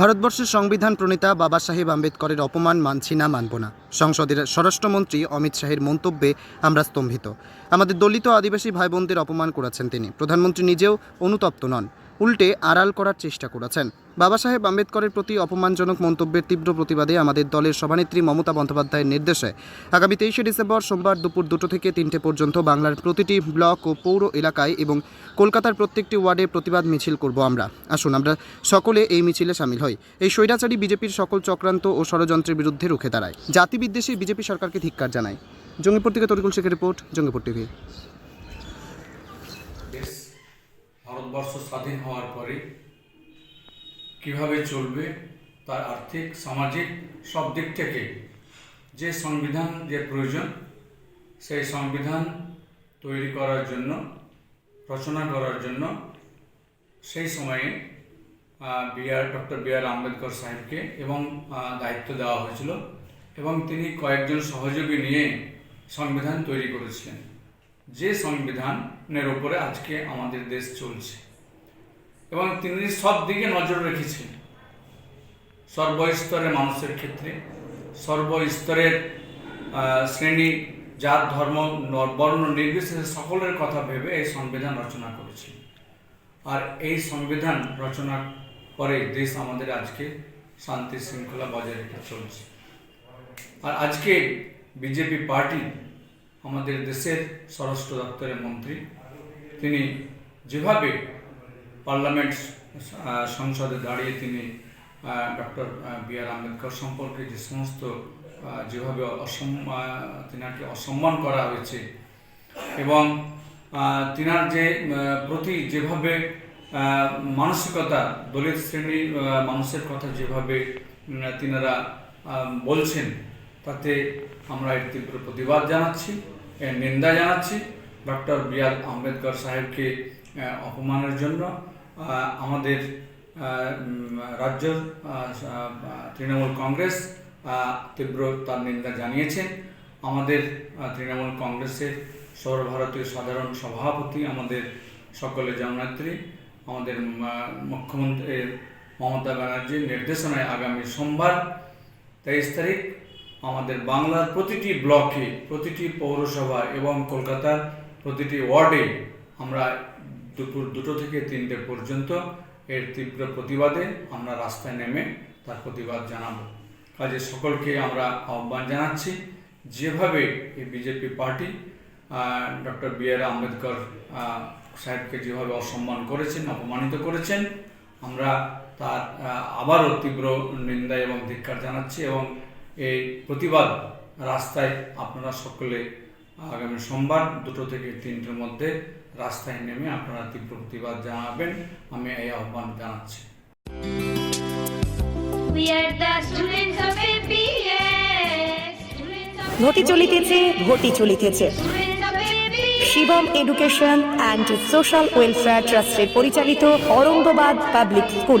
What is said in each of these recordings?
ভারতবর্ষের সংবিধান প্রণেতা বাবা সাহেব আম্বেদকরের অপমান মানছি না, মানব না। সংসদের স্বরাষ্ট্রমন্ত্রী অমিত শাহের মন্তব্যে আমরা স্তম্ভিত। আমাদের দলিত আদিবাসী ভাই বোনদের অপমান করেছেন তিনি। প্রধানমন্ত্রী নিজেও অনুতপ্ত নন। উল্টে আড়াল করার চেষ্টা করেছেন। বাবা সাহেব আম্বেদকরের প্রতি অপমানজনক মন্তব্যের তীব্র প্রতিবাদে আমাদের দলের সভানেত্রী মমতা বন্দ্যোপাধ্যায়ের নির্দেশে আগামী তেইশে ডিসেম্বর সোমবার দুপুর দুটো থেকে তিনটে পর্যন্ত বাংলার প্রতিটি ব্লক ও পৌর এলাকায় এবং কলকাতার প্রত্যেকটি ওয়ার্ডে প্রতিবাদ মিছিল করব আমরা। আসুন, আমরা সকলে এই মিছিলে সামিল হই। এই স্বৈরাচারী বিজেপির সকল চক্রান্ত ও ষড়যন্ত্রের বিরুদ্ধে রুখে দাঁড়ায়। জাতিবিদ্বেষী বিজেপি সরকারকে ধিক্কার জানায় জঙ্গিপুর থেকে তরিকুল শেখের রিপোর্ট, জঙ্গিপুর টিভি দেশ ভারতবর্ষ স্বাধীন হওয়ার পরে কীভাবে চলবে তার আর্থিক, সামাজিক সব দিক থেকে যে সংবিধান যে প্রয়োজন, সেই সংবিধান তৈরি করার জন্য, রচনা করার জন্য সেই সময়ে B R doctor B R Ambedkar সাহেবকে এবং দায়িত্ব দেওয়া হয়েছিল এবং তিনি কয়েকজন সহযোগী নিয়ে সংবিধান তৈরি করেছিলেন। যে সংবিধানের উপরে আজকে আমাদের দেশ চলছে। এবং তিনি সব দিকে নজর রেখেছেন। সর্বস্তরের মানুষের ক্ষেত্রে, সর্বস্তরের শ্রেণি, জাত, ধর্ম বর্ণ নির্বিশেষে সকলের কথা ভেবে এই সংবিধান রচনা করেছেন। আর এই সংবিধান রচনা করে দেশ আমাদের আজকে শান্তি শৃঙ্খলা বজায় রেখে চলছে। আর আজকে বিজেপি পার্টি আমাদের দেশের স্বরাষ্ট্র দপ্তরের মন্ত্রী। তিনি যেভাবে পার্লামেন্ট সংসদে দাঁড়িয়ে তিনি ডক্টর বি আর আম্বেদকর সম্পর্কে যে সমস্ত যেভাবে অসম আহ, তিনাকে অসম্মান করা হয়েছে এবং তিনার যে প্রতি যেভাবে মানসিকতা দলিত শ্রেণির আহ, মানুষের কথা যেভাবে তিনারা বলছেন তাতে আমরা এর তীব্র প্রতিবাদ জানাচ্ছি। নিন্দা জানাচ্ছি ডক্টর বি আর আম্বেদকর সাহেবকে অপমানের জন্য। আমাদের রাজ্য তৃণমূল কংগ্রেস তীব্র তার নিন্দা জানিয়েছেন। আমাদের তৃণমূল কংগ্রেসের সর্বভারতীয় সাধারণ সভাপতি আমাদের সকলের জননেত্রী, আমাদের মুখ্যমন্ত্রী মমতা ব্যানার্জির নির্দেশনায় আগামী সোমবার তেইশ তারিখ আমাদের বাংলার প্রতিটি ব্লকে, প্রতিটি পৌরসভা এবং কলকাতার প্রতিটি ওয়ার্ডে আমরা দুপুর দুটো থেকে তিনটে পর্যন্ত এর তীব্র প্রতিবাদে আমরা রাস্তায় নেমে তার প্রতিবাদ জানাব। কাজে সকলকে আমরা আহ্বান জানাচ্ছি, যেভাবে এই BJP party doctor B R Ambedkar সাহেবকে যেভাবে অসম্মান করেছেন, অপমানিত করেছেন, আমরা তার আবারও তীব্র নিন্দা এবং ধিক্কার জানাচ্ছি এবং এই প্রতিবাদ রাস্তায় আপনারা সকলে আগামী সোমবার দুটো থেকে তিনটের মধ্যে রাস্তায় নেমে আপনারা তীব্র প্রতিবাদ জানাবেন। আমি এই আহ্বান জানাচ্ছি। ঘটি চলিতেছে ঘটি চলিতেছে. Shivam education and social welfare ট্রাস্টের পরিচালিত অরঙ্গবাদ পাবলিক স্কুল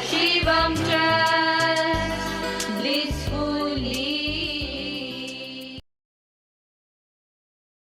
Shivam